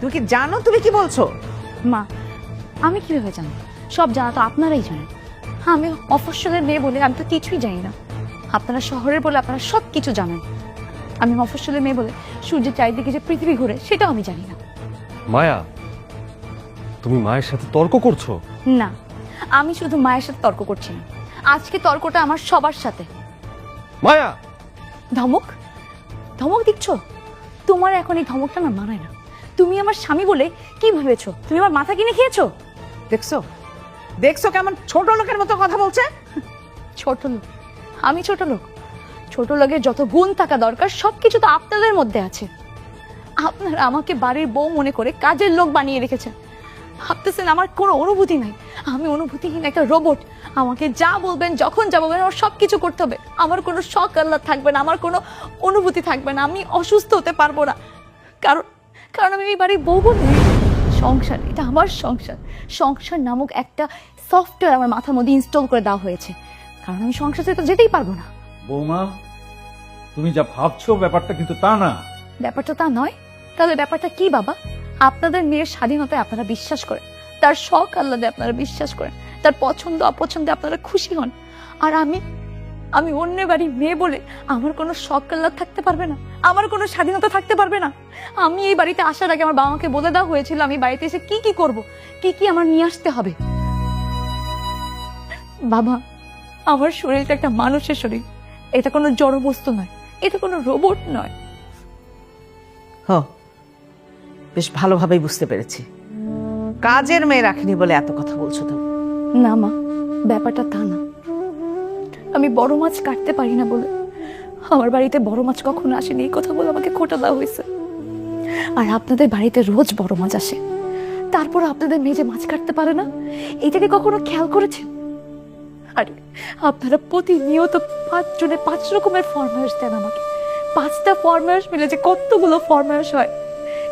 তুমি কি জানো তুমি কি বলছো? মা আমি কীভাবে জানি সব জানা তো আপনারাই জানেন। হ্যাঁ আমি মফস্বলের মেয়ে বলে আমি তো কিছুই জানি না। আপনারা শহরের বলে আপনারা সব কিছু জানেন। আমি মফস্বলের মেয়ে বলে সূর্যের চারিদিকে যে পৃথিবী ঘুরে সেটাও আমি জানি না। মায়া তুমি মায়ের সাথে তর্ক করছ? না আমি শুধু মায়ের সাথে তর্ক করছি না। আজকে তর্কটা আমার সবার সাথে। মায়া! ধমক? ধমক দিচ্ছ? তোমার এখন এই ধমকটা না মানায় না। তুমি আমার স্বামী বলে কি ভেবেছো? তুমি আমার মাথা কিনে খেয়েছো? দেখছ? দেখছ কেমন ছোট লোকের মতো কথা বলছে? ছোট লোক। আমি ছোট লোক। ছোট লোকের যত গুণ থাকা দরকার সব কিছু তো আপনাদের মধ্যে আছে। আপনারা আমাকে বাড়ির বউ মনে করে কাজের লোক বানিয়ে রেখেছেন। ভাবতেছেন আমার কোনো অনুভূতি নাই। আমি অনুভূতিহীন একটা রোবট। আমাকে যা বলবেন যখন যা বলবেন আমার সব কিছু করতে হবে। আমার কোনো শখ আল্লাহ থাকবে না আমার কোনো অনুভূতি থাকবে না। আমি অসুস্থ হতে পারব না। কারণ কারণ আমি এই বাড়ির বউ বোন নই। সংসার এটা আমার সংসার। সংসার নামক একটা সফটওয়্যার আমার মাথার মধ্যে ইনস্টল করে দেওয়া হয়েছে। কারণ আমি সংসার থেকে তো যেতেই পারব না। বৌমা তুমি যা ভাবছ ব্যাপারটা কিন্তু তা না। ব্যাপারটা তা নয়। তাহলে ব্যাপারটা কি বাবা? আপনাদের মেয়ের স্বাধীনতায় আপনারা বিশ্বাস করেন। তার শখ আল্লাদে আপনারা বিশ্বাস করেন। তার পছন্দ অপছন্দে আপনারা খুশি হন। আর আমি আমি অন্য বাড়ির মেয়ে বলে আমার কোনো আল্লাদ থাকতে পারবে না আমার কোনো স্বাধীনতা থাকতে পারবে না। আমি এই বাড়িতে আসার আগে আমার বাবা মাকে বলে দেওয়া হয়েছিল আমি বাড়িতে এসে কি কি করব কি কি আমার নিয়ে আসতে হবে। বাবা আমার শরীরটা একটা মানুষের শরীর। এটা কোনো জড় বস্তু নয় এটা কোনো রোবট নয়। হ বেশ ভালোভাবেই বুঝতে পেরেছি। কাজের মেয়ে রাখিনি বলে এত কথা বলছো তো না মা ব্যাপারটা তা না। আমি বড় মাছ কাটতে পারি না বলে। আমার বাড়িতে বড় মাছ কখনো আসেনি, এই কথা বলে আমাকে খোটা দেওয়া হয়েছে। আর আপনাদের বাড়িতে রোজ বড় মাছ আসে। তারপর আপনাদের মেয়ে যে মাছ কাটতে পারে না, এটাকে কখনো খেয়াল করেছেন? আরে, আপনারা প্রতিনিয়ত পাঁচ জনে পাঁচ রকমের ফরমাইশ দেন আমাকে। পাঁচটা ফরমাইশ মিলে যে কতগুলো ফরমাইশ হয়।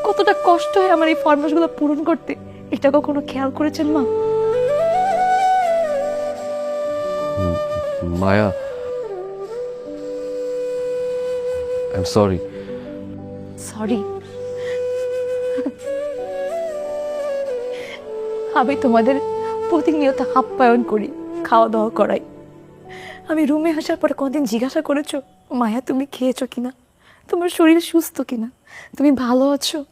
কতটা কষ্ট হয় আমার এই ফরমাইশগুলো পূরণ করতে। এটা কখনো খেয়াল করেছেন মা? Maya I am sorry sorry আমি তোমাদের প্রতিনিয়ত আপ্যায়ন করি খাওয়া দাওয়া করাই। আমি রুমে আসার পরে কোনদিন জিজ্ঞাসা করেছ, মায়া, তুমি খেয়েছো কিনা? তোমার শরীর সুস্থ কিনা? তুমি ভালো আছো?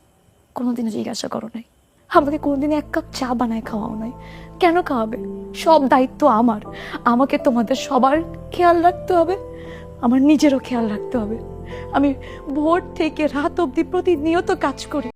কোনোদিনও জিজ্ঞাসা করো নাই। আমাকে কোনোদিন এক কাপ চা বানায় খাওয়াও নাই। কেন খাওয়াবে? সব দায়িত্ব আমার। আমাকে তোমাদের সবার খেয়াল রাখতে হবে। আমার নিজেরও খেয়াল রাখতে হবে। আমি ভোর থেকে রাত অবধি প্রতিনিয়ত কাজ করি।